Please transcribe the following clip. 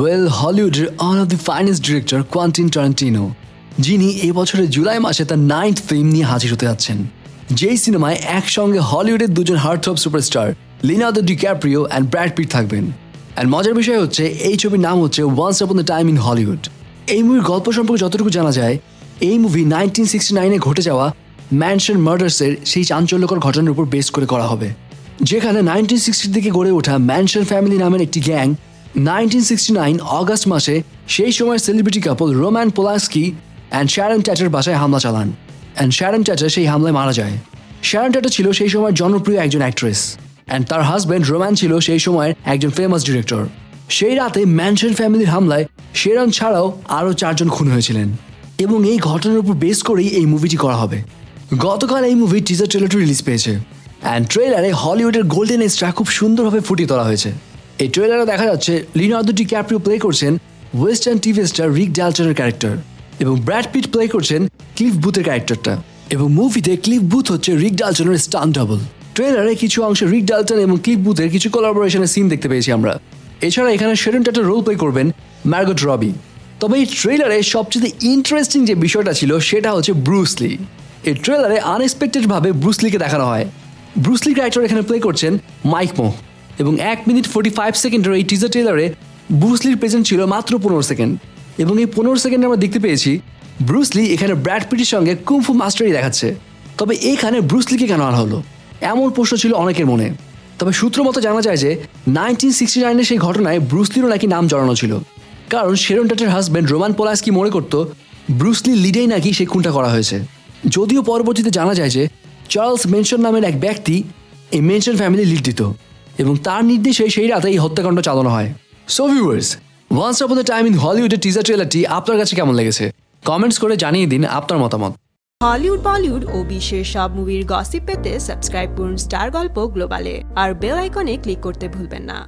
Well হলিউডের one of the finest director Quentin Tarantino যিনি এই বছরের জুলাই মাসে তার নাইন্থ ফিল্ম নিয়ে হাজির হতে যাচ্ছেন। যেই সিনেমায় একসঙ্গে হলিউডের দুজন heartthrob superstar Leonardo DiCaprio and Brad Pitt থাকবেন। অ্যান্ড মজার বিষয় হচ্ছে, এই ছবির নাম হচ্ছে once upon the time in Hollywood এই মুভির গল্প সম্পর্কে যতটুকু জানা যায়, এই মুভি নাইনটিন সিক্সটি নাইনে ঘটে যাওয়া ম্যানশন মার্ডার্সের সেই চাঞ্চল্যকর ঘটনার উপর বেস করে করা হবে। যেখানে নাইনটিন সিক্সটির দিকে গড়ে ওঠা ম্যানশন ফ্যামিলি নামের একটি গ্যাং নাইনটিন সিক্সটি নাইন মাসে সেই সময়ের celebrity couple Roman Polanski and Sharon ট্যাটার বাসায় হামলা চালান। অ্যান্ড শ্যারন ট্যাটার সেই হামলায় মারা যায়। শ্যারন ট্যাটা ছিল সেই সময়ের জনপ্রিয় একজন অ্যাক্ট্রেস অ্যান্ড তার হাজব্যান্ড রোম্যান ছিল সেই সময়ের একজন ফেমাস ডিরেক্টর সেই রাতে ম্যানশন ফ্যামিলির হামলায় শেরন ছাড়াও আরও চারজন খুন হয়েছিলেন। এবং এই ঘটনার উপর বেস করেই এই মুভিটি করা হবে। গতকাল এই মুভি টিজার ট্রেলারটি রিলিজ পেয়েছে। অ্যান্ড ট্রেলারে হলিউডের গোল্ডেন এজটা খুব সুন্দরভাবে ফুটিয়ে তোলা হয়েছে। এই ট্রেলারে দেখা যাচ্ছে লিনার্দো ডি ক্যাপ্রিও প্লে করছেন ওয়েস্টার্ন টিভি স্টার রিক ডালটনের ক্যারেক্টার এবং ব্র্যাড পিট প্লে করছেন ক্লিফ বুথের ক্যারেক্টারটা এবং মুভিতে ক্লিফ বুথ হচ্ছে রিক ডালটনের স্টান ডাবল। ট্রেলারে কিছু অংশে রিক ডালটন এবং ক্লিফ বুথের কিছু কোলাবোরেশনের সিন দেখতে পেয়েছি আমরা। এছাড়া এখানে শেরন টাটার রোল প্লে করবেন ম্যারগট রবি। তবে এই ট্রেলারে সবচেয়ে ইন্টারেস্টিং যে বিষয়টা ছিল সেটা হচ্ছে ব্রুসলি এই ট্রেলারে আনএক্সপেক্টেড ভাবে ব্রুসলিকে দেখানো হয়। ব্রুসলি ক্যারেক্টার এখানে প্লে করছেন মাইক মো। এবং এক মিনিট ফোর্টি ফাইভ সেকেন্ডের এই টিজার ট্রেলারে ব্রুসলির প্রেজেন্ট ছিল মাত্র পনেরো সেকেন্ড এবং এই পনেরো সেকেন্ডে আমরা দেখতে পেয়েছি ব্রুসলি এখানে ব্র্যাড পিটির সঙ্গে কুমফু মাস্টারই দেখাচ্ছে। তবে এখানে ব্রুসলিকে কেন আনা হলো? এমন প্রশ্ন ছিল অনেকের মনে। তবে সূত্র মতো জানা যায় যে নাইনটিন সিক্সটি নাইনের সেই ঘটনায় ব্রুসলিরও নাকি নাম জড়ানো ছিল। কারণ শেরন টাটের হাজব্যান্ড রোমান পোলাস্কি মনে করতো ব্রুসলি লিডেই নাকি সেই খুনটা করা হয়েছে। যদিও পরবর্তীতে জানা যায় যে চার্লস মেনশন নামের এক ব্যক্তি এই মেনশন ফ্যামিলি লিড দিত। এবং তার নির্দেশে সেই রাতে এই হত্যাকাণ্ড চালানো হয়। So viewers once of the time in হলিউডের টিজার ট্রেলারটি আপনার কাছে কেমন লেগেছে? কমেন্টস করে জানিয়ে দিন আপনার মতামত। হলিউড বলিউড ও বিশ্বের সব মুভির গসিপ পেতে সাবস্ক্রাইব করুন স্টার গল্প গ্লোবালে আর বেল আইকনে ক্লিক করতে ভুলবেন না।